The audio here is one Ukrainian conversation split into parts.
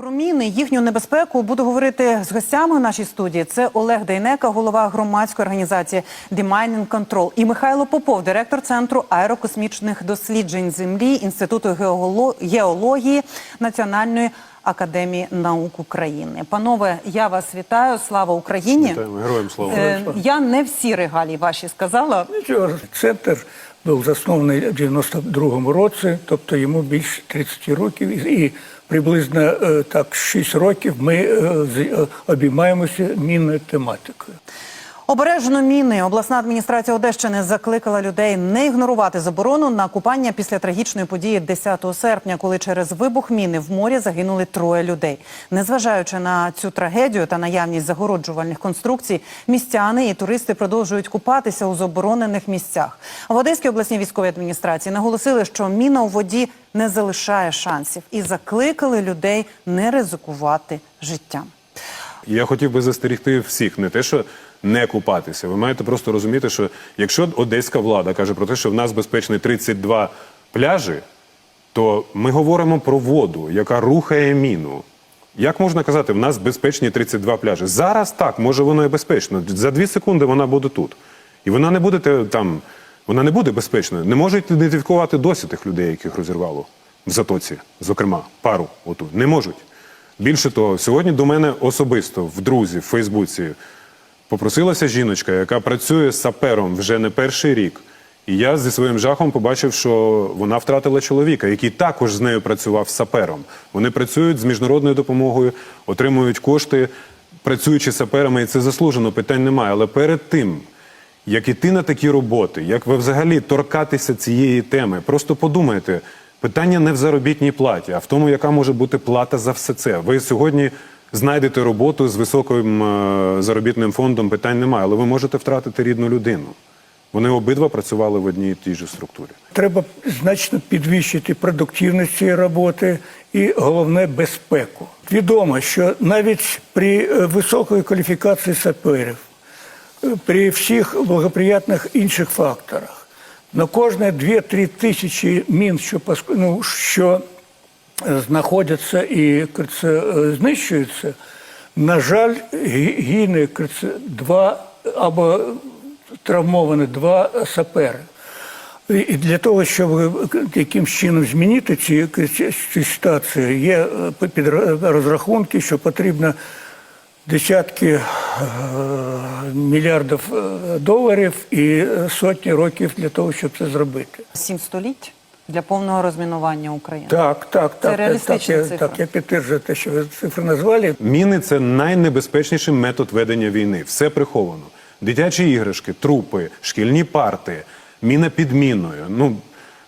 Про міни, їхню небезпеку буду говорити з гостями в нашій студії. Це Олег Дейнека, голова громадської організації Demining Control і Михайло Попов, директор центру аерокосмічних досліджень землі Інституту геоло- геології Національної академії наук України. Панове, я вас вітаю. Слава Україні! Вітаємо. Героям слава. Е, я не всі регалії ваші сказала. Нічого, Центр був заснований в 92-му році, тобто йому більше 30 років, і, приблизно е, так 6 років ми е, е, обіймаємося мінною тематикою. Обережно міни. Обласна адміністрація Одещини закликала людей не ігнорувати заборону на купання після трагічної події 10 серпня, коли через вибух міни в морі загинули троє людей. Незважаючи на цю трагедію та наявність загороджувальних конструкцій, містяни і туристи продовжують купатися у заборонених місцях. В Одеській обласній військовій адміністрації наголосили, що міна у воді не залишає шансів і закликали людей не ризикувати життям. Я хотів би застерігти всіх, не те, що не купатися. Ви маєте просто розуміти, що якщо одеська влада каже про те, що в нас безпечний 32 пляжі, то ми говоримо про воду, яка рухає міну. Як можна казати, в нас безпечні 32 пляжі? Зараз так, може воно і безпечно. За дві секунди вона буде тут. І вона не буде там, вона не буде безпечною. Не можуть ідентифікувати досі тих людей, яких розірвало в затоці, зокрема, пару оту. Не можуть. Більше того, сьогодні до мене особисто в друзі в Фейсбуці попросилася жіночка, яка працює сапером вже не перший рік. І я зі своїм жахом побачив, що вона втратила чоловіка, який також з нею працював сапером. Вони працюють з міжнародною допомогою, отримують кошти, працюючи саперами, і це заслужено, питань немає. Але перед тим, як іти на такі роботи, як ви взагалі торкатися цієї теми, просто подумайте, питання не в заробітній платі, а в тому, яка може бути плата за все це. Ви сьогодні знайдете роботу з високим е, заробітним фондом, питань немає, але ви можете втратити рідну людину. Вони обидва працювали в одній і тій же структурі. Треба значно підвищити продуктивність цієї роботи і головне безпеку. Відомо, що навіть при е, високій кваліфікації саперів, е, при всіх благоприятних інших факторах, на кожне 2-3 тисячі мін, що, ну, що знаходяться і е, знищуються, на жаль, гине два або травмовані два сапери. І для того, щоб е, якимсь чином змінити ці, цю ситуацію, є е, розрахунки, що потрібно десятки мільярдів доларів і сотні років для того, щоб це зробити. Сім століть для повного розмінування України. Так, так, Це так, так, цифра. так, я підтверджую те, що ви цифри назвали. Міни це найнебезпечніший метод ведення війни. Все приховано. Дитячі іграшки, трупи, шкільні парти, міна під міною. Ну,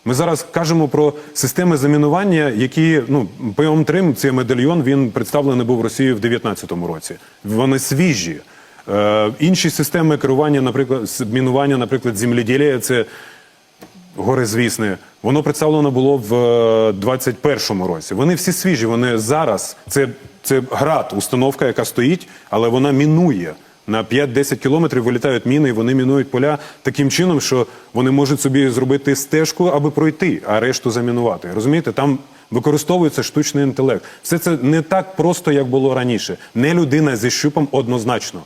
ми зараз кажемо про системи замінування, які ну ПМ-3, цей медальйон, він представлений був Росією в 2019 році. Вони свіжі. Е, інші системи керування, наприклад, мінування, наприклад, земледілія, це горизвісне. Воно представлено було в е, 21-му році. Вони всі свіжі. Вони зараз це, це град, установка, яка стоїть, але вона мінує. На 5-10 кілометрів вилітають міни, і вони мінують поля таким чином, що вони можуть собі зробити стежку, аби пройти, а решту замінувати. Розумієте, там використовується штучний інтелект. Все це не так просто, як було раніше. Не людина зі щупом однозначно,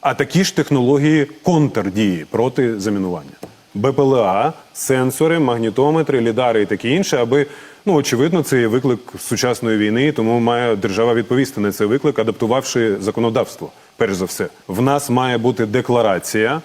а такі ж технології контрдії проти замінування. БПЛА, сенсори, магнітометри, лідари і таке інше, аби ну очевидно, це є виклик сучасної війни, тому має держава відповісти на цей виклик, адаптувавши законодавство. Перш за все, в нас має бути декларація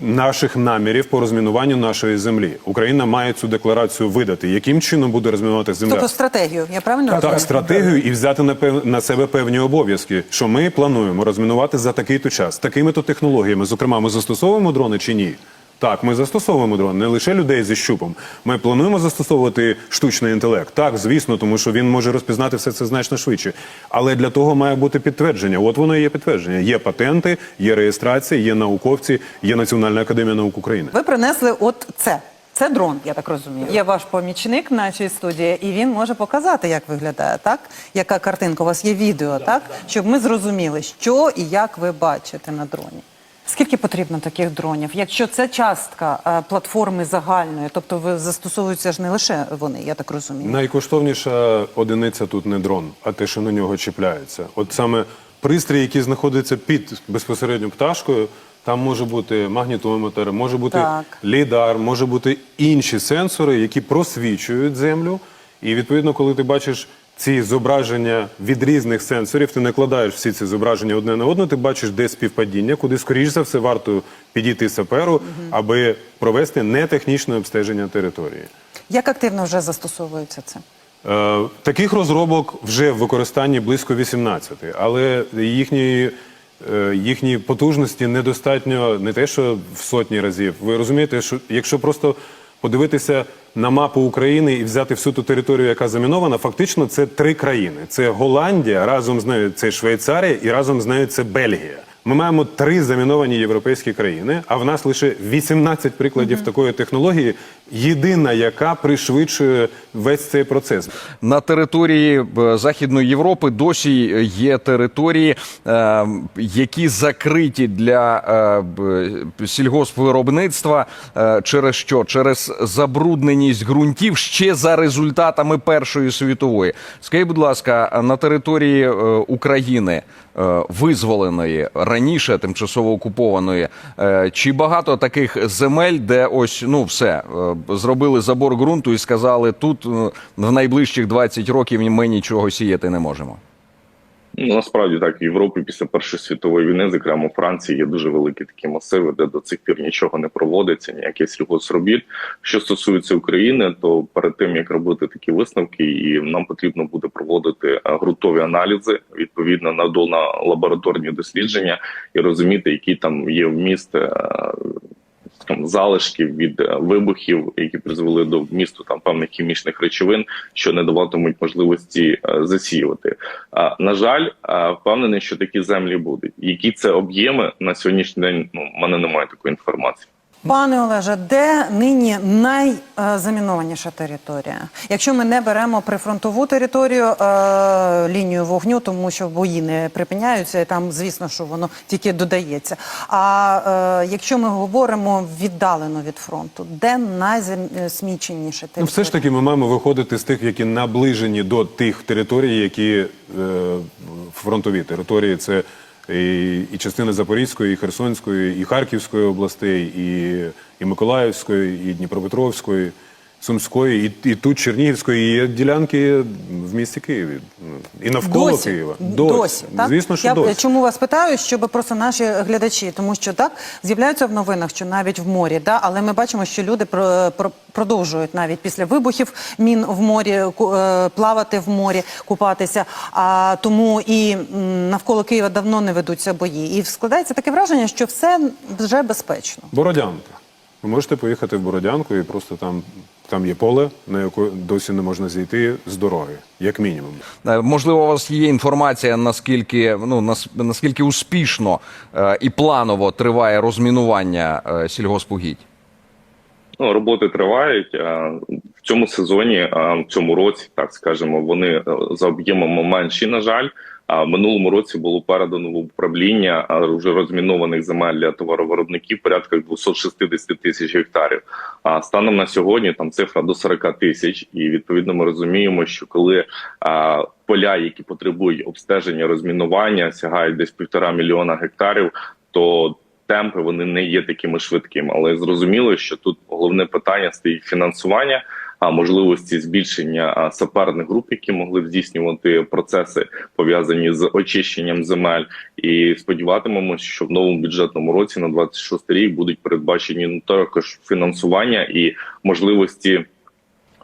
наших намірів по розмінуванню нашої землі. Україна має цю декларацію видати. Яким чином буде розмінувати земля? Тобто стратегію, я правильно розумію? Так, стратегію і взяти на пев... на себе певні обов'язки, що ми плануємо розмінувати за такий-то час, такими то технологіями. Зокрема, ми застосовуємо дрони чи ні? Так, ми застосовуємо дрони, не лише людей зі щупом. Ми плануємо застосовувати штучний інтелект. Так, звісно, тому що він може розпізнати все це значно швидше. Але для того має бути підтвердження. От воно і є підтвердження. Є патенти, є реєстрація, є науковці, є Національна академія наук України. Ви принесли от це. Це дрон, я так розумію. Є ваш помічник в нашій студії, і він може показати, як виглядає, так? Яка картинка? У вас є відео, так? Щоб ми зрозуміли, що і як ви бачите на дроні. Скільки потрібно таких дронів? Якщо це частка е, платформи загальної, тобто ви застосовуються ж не лише вони, я так розумію. Найкоштовніша одиниця тут не дрон, а те, що на нього чіпляється. От саме пристрій, який знаходиться під безпосередньо пташкою, там може бути магнітометр, може бути Так. лідар, може бути інші сенсори, які просвічують землю. І відповідно, коли ти бачиш ці зображення від різних сенсорів, ти накладаєш всі ці зображення одне на одне, ти бачиш, де співпадіння, куди скоріш за все варто підійти саперу, аби провести нетехнічне обстеження території. Як активно вже застосовується це? Е, Таких розробок вже в використанні близько 18, але їхні, е, їхні потужності недостатньо не те, що в сотні разів. Ви розумієте, що якщо просто подивитися на мапу України і взяти всю ту територію, яка замінована, фактично це три країни: це Голландія, разом з нею це Швейцарія і разом з нею це Бельгія. Ми маємо три заміновані європейські країни, а в нас лише 18 прикладів такої технології, єдина, яка пришвидшує весь цей процес. На території е, Західної Європи досі є території, е, які закриті для е, сільгоспвиробництва. Е, через що? Через забрудненість ґрунтів ще за результатами Першої світової. Скажіть, будь ласка, на території е, України е, визволеної раніше тимчасово окупованої, е, чи багато таких земель, де ось ну все е, зробили забор ґрунту і сказали, тут е, в найближчих 20 років ми нічого сіяти не можемо. Ну, насправді так, в Європі після Першої світової війни, зокрема у Франції, є дуже великі такі масиви, де до цих пір нічого не проводиться, ніяких сільгосробіт. Що стосується України, то перед тим як робити такі висновки, і нам потрібно буде проводити е, ґрунтові аналізи відповідно на лабораторні дослідження і розуміти, які там є вміст. Там залишків від е, вибухів, які призвели до вмісту там певних хімічних речовин, що не даватимуть можливості е, засіювати. На жаль, впевнений, що такі землі будуть. Які це об'єми на сьогоднішній день? Ну, в мене немає такої інформації. Пане Олеже, де нині найзамінованіша територія? Якщо ми не беремо прифронтову територію, е, лінію вогню, тому що бої не припиняються, і там, звісно, що воно тільки додається. А е, якщо ми говоримо віддалено від фронту, де найзасміченіша територія? Ну, все ж таки, ми маємо виходити з тих, які наближені до тих територій, які е, фронтові території. Це і, і частини Запорізької, і Херсонської, і Харківської областей, і, і Миколаївської, і Дніпропетровської, Сумської, і, і тут Чернігівської, і є ділянки в місті Києві. І навколо досі, Києва. Досі, так? Звісно, що Я досі. чому вас питаю, щоб просто наші глядачі, тому що так з'являються в новинах, що навіть в морі, да, але ми бачимо, що люди про, про, продовжують навіть після вибухів мін в морі е, плавати в морі, купатися. А тому і навколо Києва давно не ведуться бої. І складається таке враження, що все вже безпечно. Бородянка. Ви можете поїхати в Бородянку і просто там, там є поле, на яке досі не можна зійти з дороги, як мінімум. Е, Можливо, у вас є інформація, наскільки ну нас- наскільки успішно е, і планово триває розмінування е, сільгоспугідь? Ну, роботи тривають в цьому сезоні, а, в цьому році, так скажемо, вони е, за об'ємом менші. На жаль, а минулому році було передано в управління вже розмінованих земель для товаровиробників порядка 260 тисяч гектарів. А станом на сьогодні там цифра до 40 тисяч, і відповідно ми розуміємо, що коли а, поля, які потребують обстеження розмінування, сягають десь півтора мільйона гектарів, то темпи вони не є такими швидкими, але зрозуміло, що тут головне питання стоїть фінансування. Можливості збільшення саперних груп, які могли б здійснювати процеси пов'язані з очищенням земель, і сподіватимемося, що в новому бюджетному році на 26 рік будуть передбачені ну, також фінансування і можливості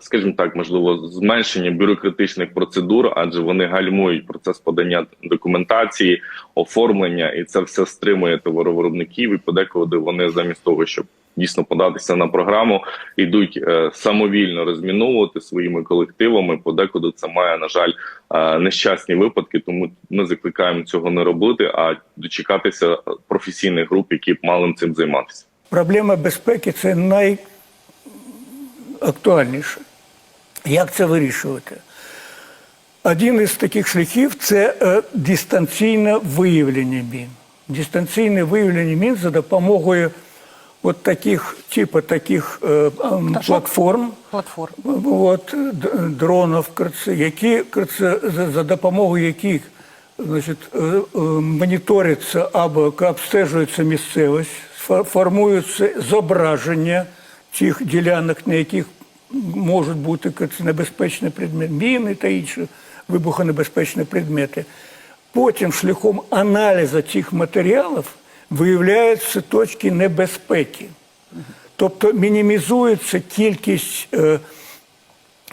скажімо так, можливо, зменшення бюрократичних процедур, адже вони гальмують процес подання документації, оформлення, і це все стримує товаровиробників. І подекуди вони замість того, щоб дійсно податися на програму, йдуть е, самовільно розміновувати своїми колективами. Подекуди це має на жаль е, нещасні випадки. Тому ми закликаємо цього не робити, а дочекатися професійних груп, які б мали цим займатися. Проблема безпеки це найактуальніше. Як це вирішувати? Один із таких шляхів це е, дистанційне виявлення мін. дистанційне виявлення мін за допомогою от таких, типу таких е, платформ, Платформ. от, д- дронів, коротше, які коротше, за, за допомогою яких значить, е, е, моніториться або обстежується місцевість, фо- формуються зображення тих ділянок, на яких можуть бути коротше, небезпечні предмети, міни та інші вибухонебезпечні предмети. Потім шляхом аналізу цих матеріалів виявляються точки небезпеки. Тобто мінімізується кількість, е,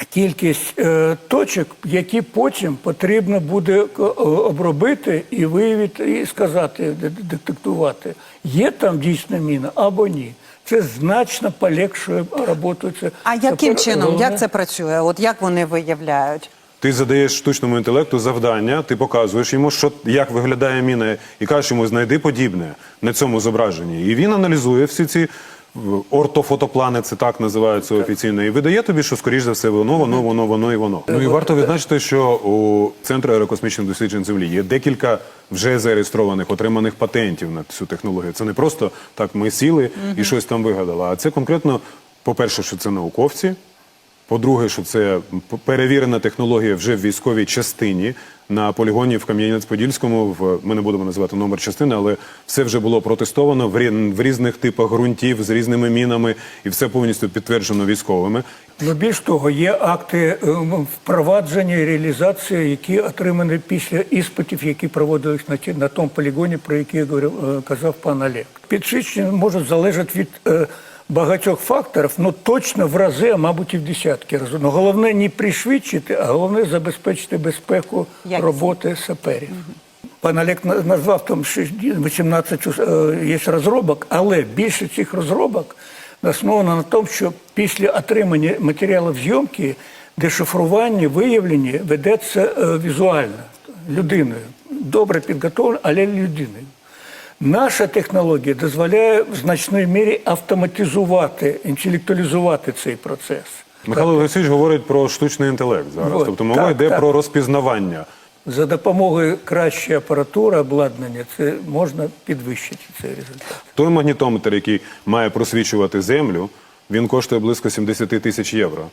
кількість е, точок, які потім потрібно буде е, обробити і виявити, і сказати, де- де- детектувати, є там дійсно міна або ні. Це значно полегшує роботу. Це, А яким пер- чином? головне. Як це працює? От як вони виявляють? Ти задаєш штучному інтелекту завдання, ти показуєш йому, що як виглядає міна, і кажеш йому, знайди подібне на цьому зображенні. І він аналізує всі ці ортофотоплани, це так називаються офіційно, і видає тобі, що скоріш за все воно, воно, воно, воно і воно. Ну і варто відзначити, що у Центру аерокосмічних досліджень землі є декілька вже зареєстрованих, отриманих патентів на цю технологію. Це не просто так ми сіли і щось там вигадали, а це конкретно, по-перше, що це науковці. По-друге, що це перевірена технологія вже в військовій частині на полігоні в Кам'янець-Подільському. В ми не будемо називати номер частини, але все вже було протестовано в, в різних типах ґрунтів з різними мінами, і все повністю підтверджено військовими. Ну, більш того, є акти е, впровадження і реалізації, які отримані після іспитів, які проводились на, ті- на тому полігоні, про який я говорив, е, казав пан Олег. Підшичення можуть залежати від е, багатьох факторів, ну точно в рази, а мабуть і в десятки разів. Ну, головне не пришвидшити, а головне забезпечити безпеку Якість. роботи саперів. Пан Олег назвав там 18 е, є розробок, але більше цих розробок основано на тому, що після отримання матеріалів зйомки дешифрування, виявлення ведеться е, візуально людиною. Добре підготовлено, але людиною. Наша технологія дозволяє в значній мірі автоматизувати, інтелектуалізувати цей процес. Михайло Олексійович говорить про штучний інтелект зараз. Вот, тобто мова так, йде так. про розпізнавання. За допомогою кращої апаратури, обладнання, це можна підвищити цей результат. Той магнітометр, який має просвічувати землю, він коштує близько 70 тисяч євро.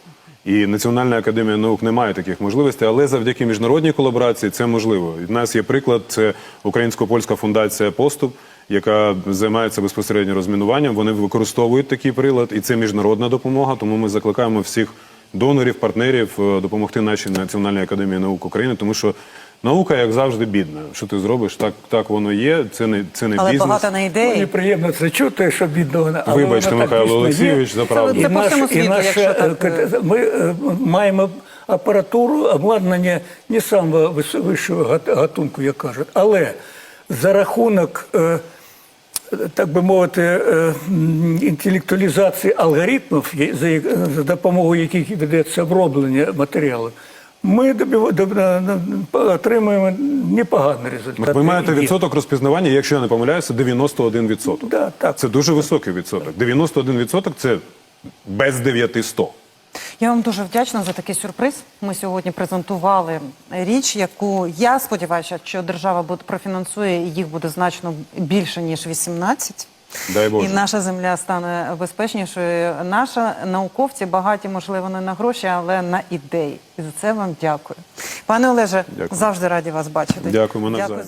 І Національна академія наук не має таких можливостей, але завдяки міжнародній колаборації це можливо. У нас є приклад: це українсько-польська фундація Поступ, яка займається безпосередньо розмінуванням. Вони використовують такий прилад, і це міжнародна допомога. Тому ми закликаємо всіх донорів, партнерів е, допомогти нашій Національній академії наук України, тому що наука, як завжди, бідна. Що ти зробиш? Так, так воно є. Це не це не Але бізнес. багато на Мені ідеї. приємно це чути, що бідно вона. Вибачте, Михайло. Олексійович, за правду. Це по всьому світу, якщо так, е, е. Ми е, маємо апаратуру, обладнання не самого вищого гатунку, як кажуть, але за рахунок, так би мовити, інтелектуалізації алгоритмів, за допомогою яких ведеться оброблення матеріалів, ми отримуємо непоганий результат. Ви маєте відсоток розпізнавання, якщо я не помиляюся, 91 відсоток. Да, так. Це дуже високий відсоток. 91 відсоток це без 900. Я вам дуже вдячна за такий сюрприз. Ми сьогодні презентували річ, яку я сподіваюся, що держава буде профінансує, і їх буде значно більше ніж 18. Дай Боже. І наша земля стане безпечнішою. Наші науковці багаті, можливо, не на гроші, але на ідеї. І за це вам дякую. Пане Олеже, Дякую. завжди раді вас бачити. Дякуємо. Дякую за